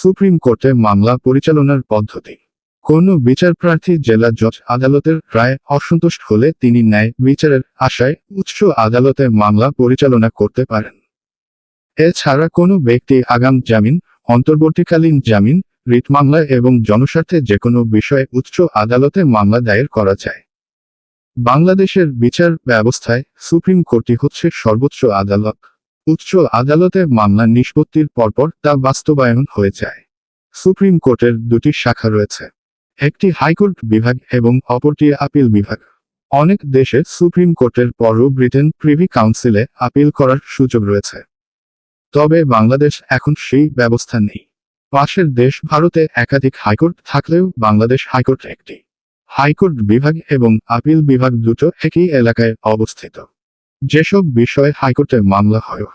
Supreme কোর্টে মামলা পরিচালনার পদ্ধতি। কোন বিচারপ্রার্থী জেলা জজ আদালতের রায় অসন্তুষ্ট হলে তিনি ন্যায় বিচারের আশায় উচ্চ আদালতে মামলা পরিচালনা করতে পারেন। এছাড়া কোনো ব্যক্তি আগাম জামিন, অন্তর্বর্তীকালীন জামিন, রিট মামলা এবং জনস্বার্থে যে কোনো বিষয়ে উচ্চ আদালতে মামলা দায়ের করা যায়। বাংলাদেশের বিচার ব্যবস্থায় সুপ্রিম কোর্টই হচ্ছে সর্বোচ্চ আদালত। উচ্চ আদালতে মামলা নিষ্পত্তির পরপর তা বাস্তবায়ন হয়ে যায়। সুপ্রিম কোর্টের দুটি শাখা রয়েছে। একটি হাইকোর্ট বিভাগ এবং অপরটি আপিল বিভাগ। অনেক দেশে সুপ্রিম কোর্টের পরও ব্রিটেন প্রিভি কাউন্সিলে আপিল করার সুযোগ রয়েছে। তবে বাংলাদেশ এখন সেই ব্যবস্থা নেই। পাশের দেশ ভারতে একাধিক হাইকোর্ট থাকলেও বাংলাদেশ হাইকোর্ট একটি। হাইকোর্ট বিভাগ এবং আপিল বিভাগ দুটো একই এলাকায় অবস্থিত। যেসব বিষয়ে হাইকোর্টে মামলা হয়,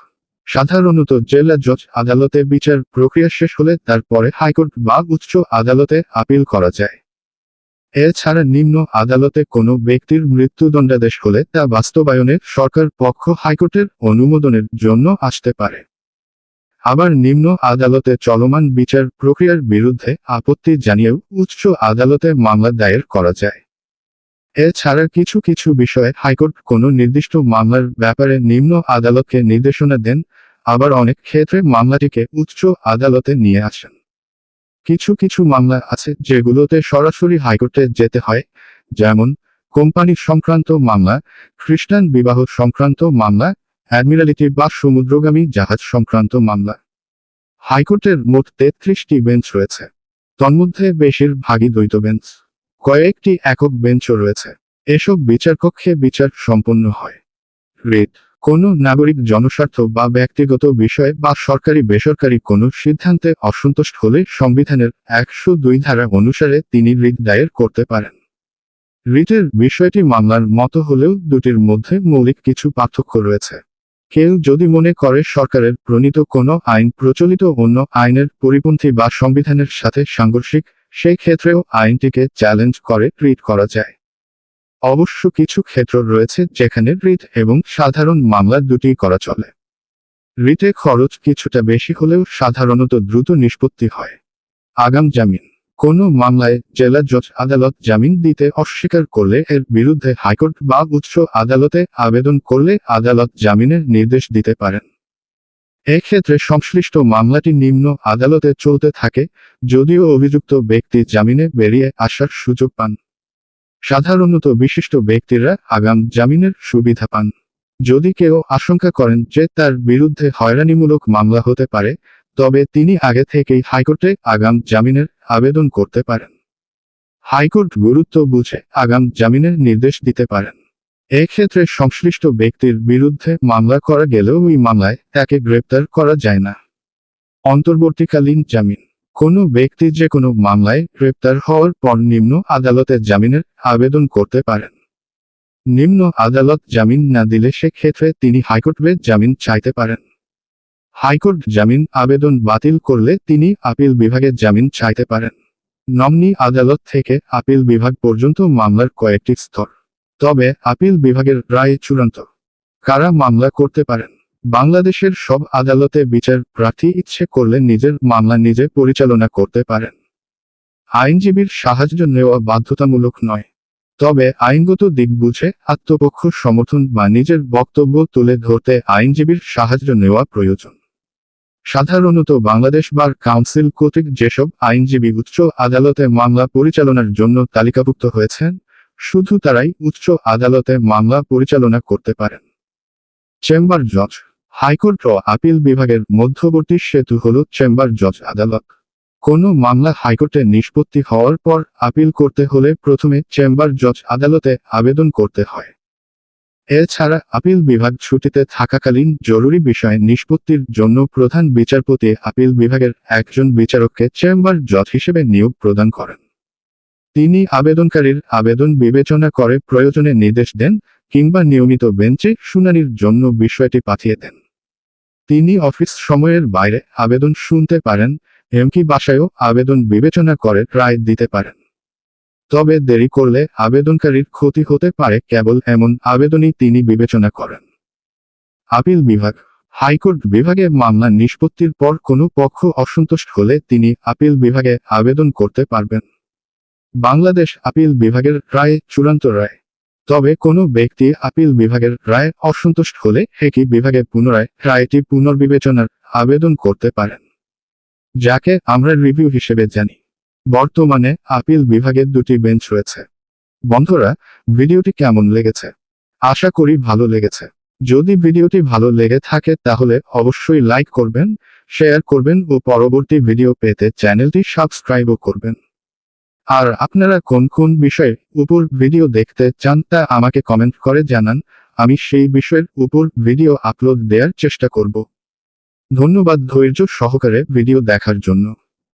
সাধারণত জেলা জজ আদালতে বিচার প্রক্রিয়া শেষ হলে তারপরে হাইকোর্ট বা উচ্চ আদালতে আপিল করা যায়। এছাড়া নিম্ন আদালতে কোনো ব্যক্তির মৃত্যুদণ্ডাদেশ হলে তা বাস্তবায়নে সরকার পক্ষ হাইকোর্টের অনুমোদনের জন্য আসতে পারে। আবার নিম্ন আদালতে চলমান বিচার প্রক্রিয়ার বিরুদ্ধে আপত্তি জানিয়েও উচ্চ আদালতে মামলা দায়ের করা যায়। এছাড়া কিছু কিছু বিষয়ে হাইকোর্ট কোনো নির্দিষ্ট মামলার ব্যাপারে নিম্ন আদালতকে নির্দেশনা দেন, আবার অনেক ক্ষেত্রে মামলাটিকে উচ্চ আদালতে নিয়ে আসেন। কিছু কিছু মামলা আছে যেগুলোতে সরাসরি হাইকোর্টে যেতে হয়, যেমন কোম্পানি সংক্রান্ত মামলা, খ্রিস্টান বিবাহ সংক্রান্ত মামলা, অ্যাডমিরালিটি বা সমুদ্রগামী জাহাজ সংক্রান্ত মামলা। হাইকোর্টের মোট তেত্রিশটি বেঞ্চ রয়েছে। তন্মধ্যে বেশিরভাগই দ্বৈত বেঞ্চ। কয়েকটি একক বেঞ্চও রয়েছে। এসব বিচারকক্ষে বিচার সম্পন্ন হয়। রিট কোনো নাগরিক জনস্বার্থ বা ব্যক্তিগত বিষয়ে বা সরকারি বেসরকারি কোনো সিদ্ধান্তে অসন্তুষ্ট হলে সংবিধানের একশো দুই ধারা অনুসারে তিনি রিট দায়ের করতে পারেন। রিটের বিষয়টি মামলার মতো হলেও দুটির মধ্যে মৌলিক কিছু পার্থক্য রয়েছে। কেউ যদি মনে করে সরকারের প্রণীত কোনো আইন প্রচলিত অন্য আইনের পরিপন্থী বা সংবিধানের সাথে সাংঘর্ষিক সেই ক্ষেত্রেও আইনটিকে চ্যালেঞ্জ করে রিট করা যায়। অবশ্য কিছু ক্ষেত্র রয়েছে যেখানে রিট এবং সাধারণ মামলা দুটি করা চলে। রিটে খরচ কিছুটা বেশি হলেও সাধারণত দ্রুত নিষ্পত্তি হয়। আগাম জামিন। কোনো মামলায় জেলা জজ আদালত জামিন দিতে অস্বীকার করলে এর বিরুদ্ধে হাইকোর্ট বা উচ্চ আদালতে আবেদন করলে আদালত জামিনের নির্দেশ দিতে পারেন। এক্ষেত্রে সংশ্লিষ্ট মামলাটি নিম্ন আদালতে চলতে থাকে, যদিও অভিযুক্ত ব্যক্তি জামিনে বেরিয়ে আসার সুযোগ পান। সাধারণত বিশিষ্ট ব্যক্তিরা আগাম জামিনের সুবিধা পান। যদি কেউ আশঙ্কা করেন যে তার বিরুদ্ধে হয়রানিমূলক মামলা হতে পারে, তবে তিনি আগে থেকেই হাইকোর্টে আগাম জামিনের আবেদন করতে পারেন। হাইকোর্ট গুরুত্ব বুঝে আগাম জামিনের নির্দেশ দিতে পারেন। এক্ষেত্রে সংশ্লিষ্ট ব্যক্তির বিরুদ্ধে মামলা করা গেলেও ওই মামলায় তাকে গ্রেপ্তার করা যায় না। অন্তর্বর্তীকালীন জামিন। কোনো ব্যক্তি যে কোনো মামলায় গ্রেপ্তার হওয়ার পর নিম্ন আদালতে জামিনের আবেদন করতে পারেন। নিম্ন আদালত জামিন না দিলে সেক্ষেত্রে তিনি হাইকোর্টে জামিন চাইতে পারেন। হাইকোর্ট জামিন আবেদন বাতিল করলে তিনি আপিল বিভাগে জামিন চাইতে পারেন। নমনি আদালত থেকে আপিল বিভাগ পর্যন্ত মামলার কয়েকটি স্তর। তবে আপিল বিভাগের রায় চূড়ান্ত। কারা মামলা করতে পারেন? বাংলাদেশের সব আদালতে বিচার প্রার্থী ইচ্ছে করলে নিজের মামলা নিজে পরিচালনা করতে পারেন। আইনজীবীর সাহায্য নেওয়া বাধ্যতামূলক নয়। তবে আইনগত দিক বুঝে আত্মপক্ষ সমর্থন বা নিজের বক্তব্য তুলে ধরতে আইনজীবীর সাহায্য নেওয়া প্রয়োজন। সাধারণত বাংলাদেশ বার কাউন্সিল কর্তৃক যেসব আইনজীবী উচ্চ আদালতে মামলা পরিচালনার জন্য তালিকাভুক্ত হয়েছেন শুধু তারাই উচ্চ আদালতে মামলা পরিচালনা করতে পারেন। চেম্বার জজ, হাইকোর্ট ও আপিল বিভাগের মধ্যবর্তী সেতু হল চেম্বার জজ আদালত। কোনো মামলা হাইকোর্টে নিষ্পত্তি হওয়ার পর আপিল করতে হলে প্রথমে চেম্বার জজ আদালতে আবেদন করতে হয়। এছাড়া আপিল বিভাগ ছুটিতে থাকাকালীন জরুরি বিষয় নিষ্পত্তির জন্য প্রধান বিচারপতি আপিল বিভাগের একজন বিচারককে চেম্বার জজ হিসেবে নিয়োগ প্রদান করেন। তিনি আবেদনকারীর আবেদন বিবেচনা করে প্রয়োজনে নির্দেশ দেন কিংবা নিয়মিত বেঞ্চে শুনানির জন্য বিষয়টি পাঠিয়ে দেন। তিনি অফিস সময়ের বাইরে আবেদন শুনতে পারেন, এমনকি বাসায়ও আবেদন বিবেচনা করে রায় দিতে পারেন। তবে দেরি করলে আবেদনকারীর ক্ষতি হতে পারে কেবল এমন আবেদনই তিনি বিবেচনা করেন। আপিল বিভাগ, হাইকোর্ট বিভাগে মামলা নিষ্পত্তির পর কোনো পক্ষ অসন্তুষ্ট হলে তিনি আপিল বিভাগে আবেদন করতে পারবেন। বাংলাদেশ আপিল বিভাগের রায় চূড়ান্ত রায়। তবে কোনো ব্যক্তি আপিল বিভাগের রায় অসন্তুষ্ট হলে একই বিভাগে পুনরায় রায়টি পুনর্বিবেচনার আবেদন করতে পারেন। যাকে আমরা রিভিউ হিসেবে জানি। বর্তমানে আপিল বিভাগের দুটি বেঞ্চ রয়েছে। বন্ধুরা, ভিডিওটি কেমন লেগেছে? আশা করি ভালো লেগেছে। যদি ভিডিওটি ভালো লেগে থাকে তাহলে অবশ্যই লাইক করবেন, শেয়ার করবেন ও পরবর্তী ভিডিও পেতে চ্যানেলটি সাবস্ক্রাইবও করবেন। আর আপনারা কোন কোন বিষয়ের উপর ভিডিও দেখতে চান তা আমাকে কমেন্ট করে জানান, আমি সেই বিষয়ের উপর ভিডিও আপলোড দেওয়ার চেষ্টা করব। ধন্যবাদ ধৈর্য সহকারে ভিডিও দেখার জন্য।